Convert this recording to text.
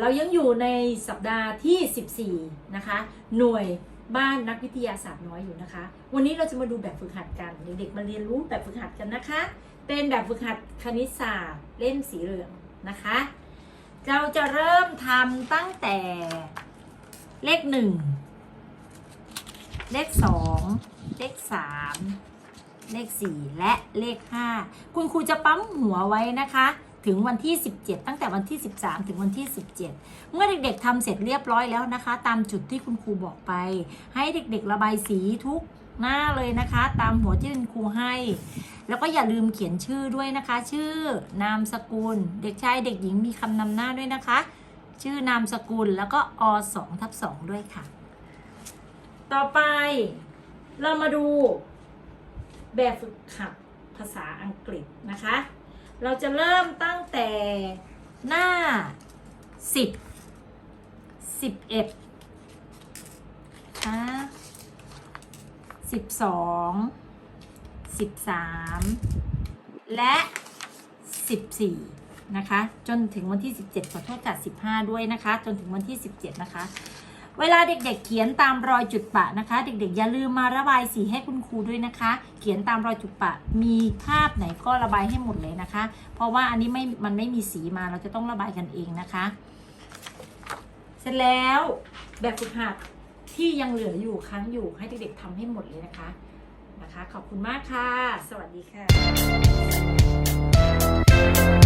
เรายังอยู่ในสัปดาห์ที่ 14 นะคะ หน่วยบ้านนักวิทยาศาสตร์น้อยอยู่นะคะ วันนี้เราจะมาดูแบบฝึกหัดกันเด็กๆมาเรียนรู้แบบฝึกหัดกันนะคะ เป็นแบบฝึกหัดคณิตศาสตร์เล่มสีเหลืองนะคะ เราจะเริ่มทำตั้งแต่เลขหนึ่งเลขสองเลขสามเลขสี่และเลขห้าคุณครูจะปั๊มหัวไว้นะคะ ถึงวันที่ 17 ตั้งแต่วันที่ 13 ถึงวันที่ 17 เมื่อเด็กๆทำเสร็จเรียบร้อยแล้วนะคะ ตามจุดที่คุณครูบอกไป ให้เด็กๆระบายสีทุกหน้าเลยนะคะ ตามหัวที่คุณครูให้ แล้วก็อย่าลืมเขียนชื่อด้วยนะคะ ชื่อนามสกุล เด็กชายเด็กหญิงมีคำนำหน้าด้วยนะคะ ชื่อนามสกุลแล้วก็อ2ทับ2ด้วยค่ะ ต่อไปเรามาดูแบบฝึกหัดภาษาอังกฤษนะคะ เราจะเริ่มตั้งแต่หน้า10 11นะ12 13และ14นะคะ จนถึงวันที่17ขอโทษค่ะ15ด้วยนะคะ จนถึงวันที่17นะคะ เวลาเด็กๆ เขียนตามรอยจุดปะนะคะ เด็กๆ อย่าลืมมาระบายสีให้คุณครูด้วยนะคะ เขียนตามรอยจุดปะ มีภาพไหนก็ระบายให้หมดเลยนะคะ เพราะว่าอันนี้ไม่มันไม่มีสีมาเราจะต้องระบายกันเองนะคะ เสร็จแล้วแบบฝึกหัดที่ยังเหลืออยู่ค้างอยู่ให้เด็กๆทำให้หมดเลยนะคะนะคะ ขอบคุณมากค่ะ สวัสดีค่ะ